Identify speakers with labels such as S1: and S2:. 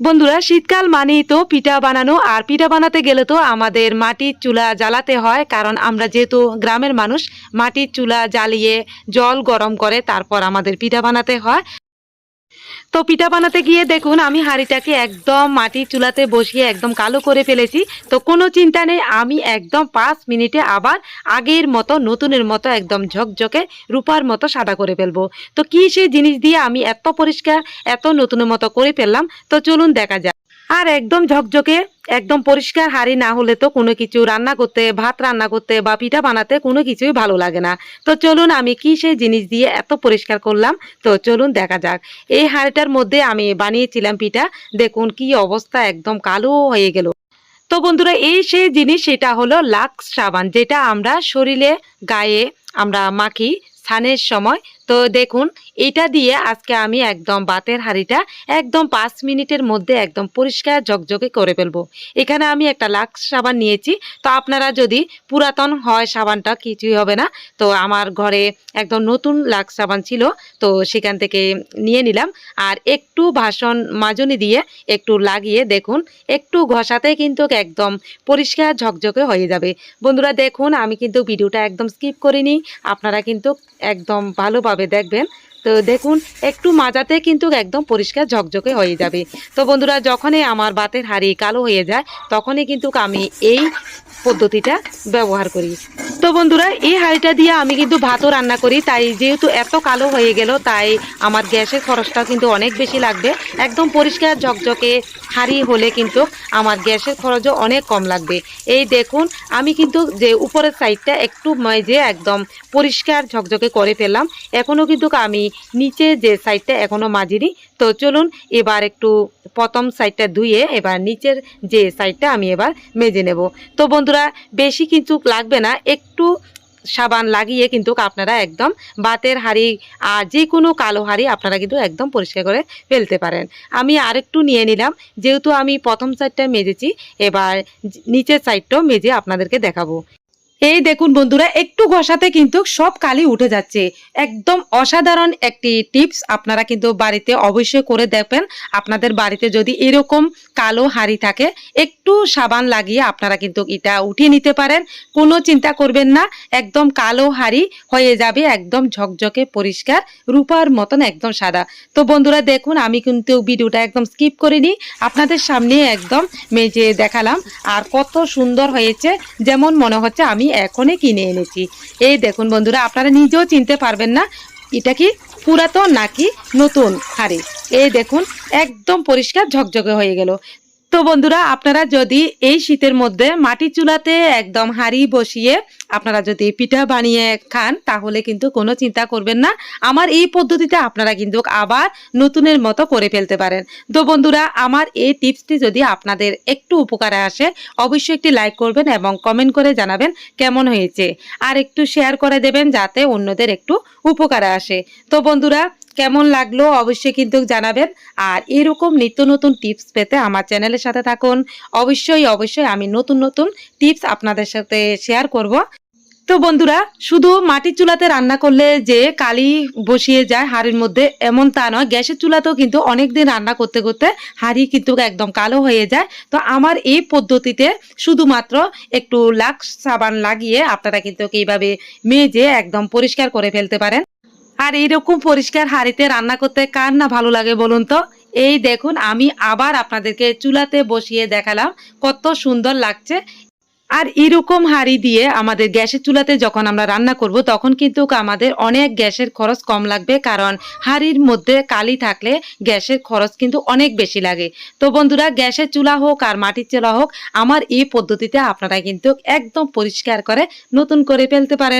S1: বন্ধুরা, শীতকাল মানেই তো পিঠা বানানো, আর পিঠা বানাতে গেলে তো আমাদের মাটির চুলা জ্বালাতে হয়, কারণ আমরা যেহেতু গ্রামের মানুষ, মাটির চুলা জ্বালিয়ে জল গরম করে তারপর আমাদের পিঠা বানাতে হয়। তো পিঠা বানাতে গিয়ে দেখুন, আমি হাঁড়িটাকে একদম মাটির চুলাতে বসিয়ে একদম কালো করে ফেলেছি। তো কোনো চিন্তা নেই, আমি একদম পাঁচ মিনিটে আবার আগের মতো, নতুনের মতো একদম ঝকঝকে রূপার মতো সাদা করে ফেলব। তো কি সেই জিনিস দিয়ে আমি এত পরিষ্কার, এত নতুনের মতো করে ফেললাম? তো চলুন দেখা যাক। আর একদম ঝকঝকে, একদম পরিষ্কার হাঁড়ি না হলে তো কোনো কিছু রান্না করতে, ভাত রান্না করতে বা পিঠা বানাতে কোনো কিছুই ভালো লাগে না। তো চলুন আমি কি সেই জিনিস দিয়ে এত পরিষ্কার করলাম? তো চলুন দেখা যাক। এই হাঁড়িটার মধ্যে আমি বানিয়েছিলাম পিঠা। দেখুন কি অবস্থা, একদম কালো হয়ে গেল। তো বন্ধুরা, এই সেই জিনিস, সেটা হলো লাক্স সাবান, যেটা আমরা শরীরে, গায়ে আমরা মাখি, স্নানের সময় তো দেখুন, এটা দিয়ে আজকে আমি একদম বাতের হাঁড়িটা একদম পাঁচ মিনিটের মধ্যে একদম পরিষ্কার ঝকঝকে করে ফেলব। এখানে আমি একটা লাক্স সাবান নিয়েছি। তো আপনারা যদি পুরাতন হয় সাবানটা, কিছুই হবে না। তো আমার ঘরে একদম নতুন লাক্স সাবান ছিল, তো সেখান থেকে নিয়ে নিলাম। আর একটু ভাসন মাজনি দিয়ে একটু লাগিয়ে দেখুন, একটু ঘষাতে কিন্তু একদম পরিষ্কার ঝকঝকে হয়ে যাবে। বন্ধুরা দেখুন, আমি কিন্তু ভিডিওটা একদম স্কিপ করিনি। আপনারা কিন্তু একদম ভালোভাবে দেখবেন। তো দেখুন, একটু মাজাতে কিন্তু একদম পরিষ্কার ঝকঝকে হয়ে যাবে। তো বন্ধুরা, যখনই আমার বাতের হাড়ি কালো হয়ে যায়, তখনই কিন্তু আমি এই পদ্ধতিটা ব্যবহার করি। তো বন্ধুরা, এই হাঁড়িটা দিয়ে আমি কিন্তু ভাতও রান্না করি। তাই যেহেতু এত কালো হয়ে গেল, তাই আমার গ্যাসের খরচটা কিন্তু অনেক বেশি লাগবে। একদম পরিষ্কার ঝকঝকে হাঁড়ি হলে কিন্তু আমার গ্যাসের খরচও অনেক কম লাগবে। এই দেখুন, আমি কিন্তু যে উপরের সাইডটা একটু মেজে একদম পরিষ্কার ঝকঝকে করে ফেললাম এখনও কিন্তু আমি নিচে যে সাইডটা এখনও মাজিনি। তো চলুন এবার একটু প্রথম সাইডটা ধুয়ে এবার নিচের যে সাইডটা আমি এবার মেজে নেব। তো বন্ধুরা, বেশি কিন্তু লাগবে না, একটু সাবান লাগিয়ে কিন্তু আপনারা একদম বাতের হাঁড়ি আর যে কোনো কালো হাঁড়ি আপনারা কিন্তু একদম পরিষ্কার করে ফেলতে পারেন। আমি আরেকটু নিয়ে নিলাম, যেহেতু আমি প্রথম সাইডটা মেজেছি, এবার নিচের সাইডটাও মেজে আপনাদেরকে দেখাবো। এই দেখুন বন্ধুরা, একটু ঘষাতে কিন্তু সব কালি উঠে যাচ্ছে। একদম অসাধারণ একটি টিপস আপনারা কিন্তু বাড়িতে অবশ্যই করে দেখবেন। আপনাদের বাড়িতে যদি এরকম কালো হাঁড়ি থাকে, একটু সাবান লাগিয়ে আপনারা কিন্তু এটা উঠিয়ে নিতে পারেন। কোনো চিন্তা করবেন না, একদম কালো হাঁড়ি হয়ে যাবে, একদম ঝকঝকে পরিষ্কার, রূপার মতন একদম সাদা। তো বন্ধুরা, দেখুন, আমি কিন্তু ভিডিওটা একদম স্কিপ করিনি, আপনাদের সামনে একদম মেজে দেখালাম। আর কত সুন্দর হয়েছে, যেমন মনে হচ্ছে আমি এখনই কিনে এনেছি। এই দেখুন বন্ধুরা, আপনারা নিজেও চিনতে পারবেন না, এটা কি পুরাতন নাকি নতুন হাড়ি? এই দেখুন, একদম পরিষ্কার ঝকঝকে হয়ে গেল। তো বন্ধুরা, আপনারা যদি এই শীতের মধ্যে মাটির চুলাতে একদম হাঁড়ি বসিয়ে আপনারা যদি পিঠা বানিয়ে খান, তাহলে কিন্তু কোনো চিন্তা করবেন না। আমার এই পদ্ধতিতে আপনারা কিন্তু আবার নতুনের মতো করে ফেলতে পারেন। তো বন্ধুরা, আমার এই টিপসটি যদি আপনাদের একটু উপকারে আসে, অবশ্যই একটি লাইক করবেন এবং কমেন্ট করে জানাবেন কেমন হয়েছে। আর একটু শেয়ার করে দেবেন যাতে অন্যদের একটু উপকারে আসে। তো বন্ধুরা কেমন লাগল অবশ্যই কিন্তু জানাবেন। আর এরকম নিত্য নতুন টিপস পেতে আমার চ্যানেলের সাথে থাকুন। অবশ্যই অবশ্যই আমি নতুন নতুন টিপস আপনাদের সাথে শেয়ার করব। তো বন্ধুরা, শুধু মাটির চুলাতে রান্না করলে যে কালি বসিয়ে যায় হাড়ির মধ্যে, এমন তা নয়। গ্যাসের চুলাতেও কিন্তু অনেক দিন রান্না করতে করতে হাড়ি কিন্তু একদম কালো হয়ে যায়। তো আমার এই পদ্ধতিতে শুধুমাত্র একটু লাক্স সাবান লাগিয়ে আপনারা কিন্তু এইভাবে মেজে একদম পরিষ্কার করে ফেলতে পারেন। আর এইরকম পরিষ্কার হাঁড়িতে রান্না করতে কার না ভালো লাগে বলুন তো? এই দেখুন, আমি আবার আপনাদেরকে চুলাতে বসিয়ে দেখালাম কত সুন্দর লাগছে। আর এরকম হাঁড়ি দিয়ে আমাদের গ্যাসের চুলাতে যখন আমরা রান্না করব, তখন কিন্তু আমাদের অনেক গ্যাসের খরচ কম লাগবে, কারণ হাঁড়ির মধ্যে কালি থাকলে গ্যাসের খরচ কিন্তু অনেক বেশি লাগে। তো বন্ধুরা, গ্যাসের চুলা হোক আর মাটির চুলা হোক, আমার এই পদ্ধতিতে আপনারা কিন্তু একদম পরিষ্কার করে নতুন করে ফেলতে পারেন।